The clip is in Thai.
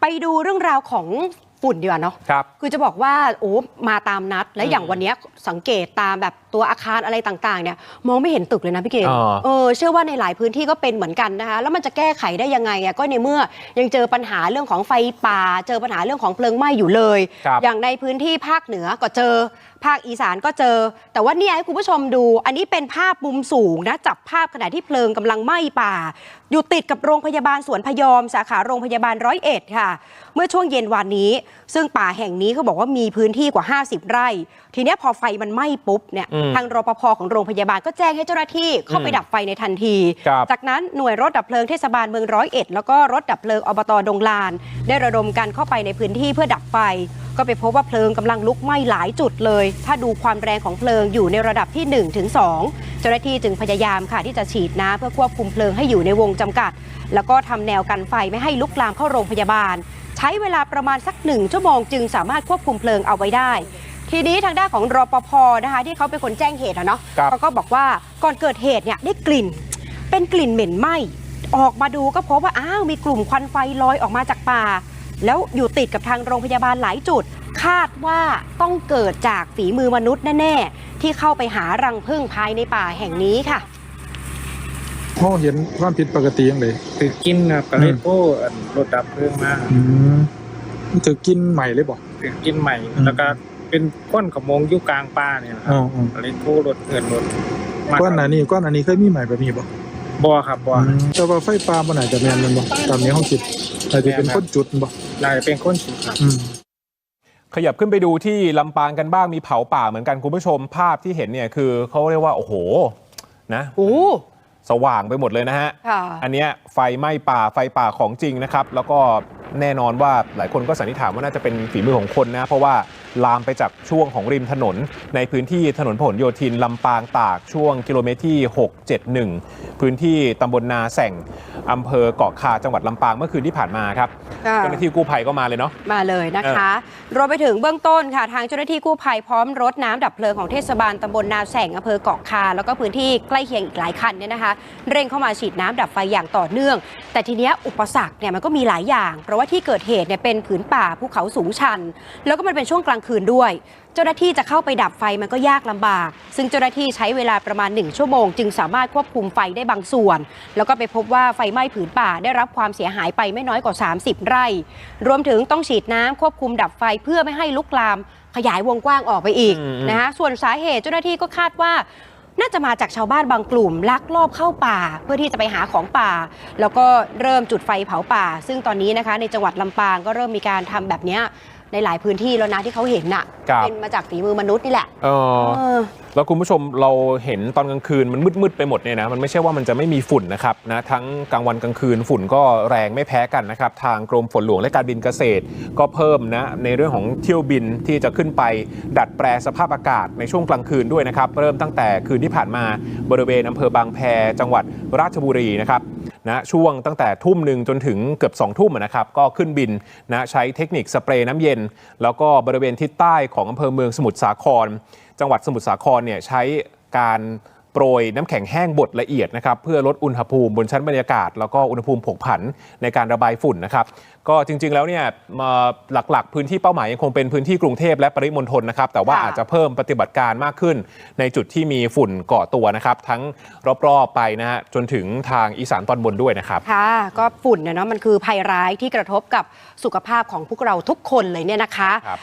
ไปดูเรื่องราวของฝุ่นดีกว่าเนาะครับ คือจะบอกว่าโอ้มาตามนัด และอย่างวันเนี้ยสังเกตตามแบบตัวอาคารอะไรต่างๆเนี่ยมองไม่เห็นตึกเลยนะพี่เกศอ่าเออเชื่อว่าในหลายพื้นที่ก็เป็นเหมือนกันนะคะ แล้วมันจะแก้ไขได้ยังไงอะก็ในเมื่อยังเจอปัญหาเรื่องของไฟป่า เจอปัญหาเรื่องของเพลิงไหม้อยู่เลยครับอย่างในพื้นที่ภาคเหนือก็เจอภาคอีสานก็เจอ แต่ว่าเนี่ยให้คุณผู้ชมดู อันนี้เป็นภาพมุมสูงนะ จับภาพขณะที่เพลิงกำลังไหม้ป่า อยู่ติดกับโรงพยาบาลสวนพยอม สาขาโรงพยาบาลร้อยเอ็ดค่ะ เมื่อช่วงเย็นวันนี้ ซึ่งป่าแห่งนี้เขาบอกว่ามีพื้นที่กว่า 50 ไร่ ทีเนี้ยพอไฟมันไหม้ปุ๊บเนี่ยอืมทางรปภของโรงพยาบาลก็แจ้งให้เจ้าหน้าที่เข้าไปอืมดับไฟในทันทีครับจากนั้นหน่วยรถดับเพลิงเทศบาลเมืองร้อยเอ็ดแล้วก็รถดับเพลิงอบตดงลาน ได้ระดมกันเข้าไปในพื้นที่เพื่อดับไฟ ก็ไปพบว่าเพลิงกำลังลุกไหม้หลายจุดเลย ถ้าดูความแรงของเพลิงอยู่ในระดับที่1ถึง2เจ้าหน้าที่จึงพยายามค่ะที่จะฉีดน้ำเพื่อควบคุมเพลิงให้อยู่ในวงจำกัด แล้วก็ทำแนวกันไฟไม่ให้ลุกลามเข้าโรงพยาบาล ใช้เวลาประมาณสักหนึ่งชั่วโมงจึงสามารถควบคุมเพลิงเอาไว้ได้ทีนี้ทางด้านของรปภนะคะที่เขาเป็นคนแจ้งเหตุอะเนาะครับเขาก็บอกว่าก่อนเกิดเหตุเนี่ยได้กลิ่น เป็นกลิ่นเหม็นไหม้ออกมาดูก็พบว่าอ้าวมีกลุ่มควันไฟลอยออกมาจากป่า แล้วอยู่ติดกับทางโรงพยาบาลหลายจุด คาดว่าต้องเกิดจากฝีมือมนุษย์แน่ๆ ที่เข้าไปหารังผึ้งภายในป่าแห่งนี้ค่ะเขาเห็นความผิดปกติยังไงถือกินครับก็เลยโทรอันรถดับเพลิงมาอืมมันถือกินใหม่เลยบ่ถือกินใหม่อืมแล้วก็เป็นก้นขโมงอยู่กลางป่าเนี่ยนะคอ๋รัอบอ๋อก็เลยโทรรถเอินรถมาก้อนหนานี้ก้อนอันนี้เคยมีใหม่แบบนี้บ่บ่ครับบ่อืมแต่ว่าไฟฟ้ามันอาจจะแมนมันบ่ตามนี้เขาคิดอาจจะเป็นคนจุดบ่น่าจะเป็นคนสุดครับอืม ขยับขึ้นไปดูที่ลำปางกันบ้างมีเผาป่าเหมือนกันคุณผู้ชมภาพที่เห็นเนี่ยคือเขาเรียกว่า โอ้โห นะโอ้สว่างไปหมดเลยนะฮะ ค่ะอันเนี้ยไฟไหม้ป่าไฟป่าของจริงนะครับ แล้วก็แน่นอนว่าหลายคนก็สันนิษฐานว่าน่าจะเป็นฝีมือของคนนะ เพราะว่าลามไปจากช่วงของริมถนน ในพื้นที่ถนนพหลโยธิน ลำปางตากช่วงกิโลเมตรที่ 671 พื้นที่ตำบลนาแส่งอำเภอเกาะคาจังหวัดลำปางเมื่อคืนที่ผ่านมาครับค่ะ เจ้าหน้าที่กู้ภัยก็มาเลยเนาะมาเลยนะคะ รวมไปถึงเบื้องต้นค่ะ ทางเจ้าหน้าที่กู้ภัยพร้อมรถน้ำดับเพลิงของเทศบาลตำบลนาแสงอำเภอเกาะคา แล้วก็พื้นที่ใกล้เคียงอีกหลายคันเนี่ยนะคะ เร่งเข้ามาฉีดน้ำดับไฟอย่างต่อเนื่อง แต่ทีเนี้ยอุปสรรคเนี่ยมันก็มีหลายอย่าง เพราะว่าที่เกิดเหตุเนี่ยเป็นผืนป่าภูเขาสูงชัน แล้วก็มันเป็นช่วงกลางคืนด้วย เจ้าหน้าที่จะเข้าไปดับไฟมันก็ยากลำบาก ซึ่งเจ้าหน้าที่ใช้เวลาประมาณ 1 ชั่วโมง จึงสามารถควบคุมไฟได้บางส่วน แล้วก็ไปพบว่าไฟไหม้ผืนป่าได้รับความเสียหายไปไม่น้อยกว่า 30ไร่รวมถึงต้องฉีดน้ำควบคุมดับไฟเพื่อไม่ให้ลุกลาม ขยายวงกว้างออกไปอีกอืม นะคะส่วนสาเหตุเจ้าหน้าที่ก็คาดว่า น่าจะมาจากชาวบ้านบางกลุ่ม ลักลอบเข้าป่า เพื่อที่จะไปหาของป่า แล้วก็เริ่มจุดไฟเผาป่า ซึ่งตอนนี้นะคะ ในจังหวัดลำปางก็เริ่มมีการทำแบบเนี้ย ในหลายพื้นที่แล้วนะที่เขาเห็นน่ะ ครับ เป็นมาจากฝีมือมนุษย์นี่แหละเออเออ แล้วคุณผู้ชมเราเห็นตอนกลางคืนมันมืดๆไปหมดเนี่ยนะมันไม่ใช่ว่ามันจะไม่มีฝุ่นนะครับนะทั้งกลางวันกลางคืนฝุ่นก็แรงไม่แพ้กันนะครับทางกรมฝนหลวงและการบินเกษตร ก็เพิ่มนะในเรื่องของเที่ยวบินที่จะขึ้นไปดัดแปลสภาพอากาศในช่วงกลางคืนด้วยนะครับเริ่มตั้งแต่คืนที่ผ่านมาบริเวณอำเภอบางแพจังหวัดราชบุรีนะครับ นะช่วงตั้งแต่ทุ่มหนึ่งจนถึงเกือบ 2 ทุ่มนะครับก็ขึ้นบินนะใช้เทคนิคสเปรย์น้ำเย็น แล้วก็บริเวณทิศใต้ของอำเภอเมืองสมุทรสาคร จังหวัดสมุทรสาครเนี่ยใช้การ รยน้ำแข็งแห้งบดละเอียดนะครับเพื่อลดอุณหภูมิบนชั้นบรรยากาศ แล้วก็อุณหภูมิผกผันในการระบายฝุ่นนะครับก็จริง ๆ แล้วเนี่ยมาหลักๆ พื้นที่เป้าหมายยังคงเป็นพื้นที่กรุงเทพและปริมณฑลนะครับแต่ว่าค่ะอาจจะเพิ่มปฏิบัติการมากขึ้น ในจุดที่มีฝุ่นเกาะตัวนะครับทั้งรอบๆไปนะฮะจนถึงทางอีสานตอนบนด้วยนะครับค่ะก็ฝุ่นเนี่ยเนาะมันคือภัยร้ายที่กระทบกับสุขภาพของพวกเราทุกคนเลยเนี่ยนะคะครับ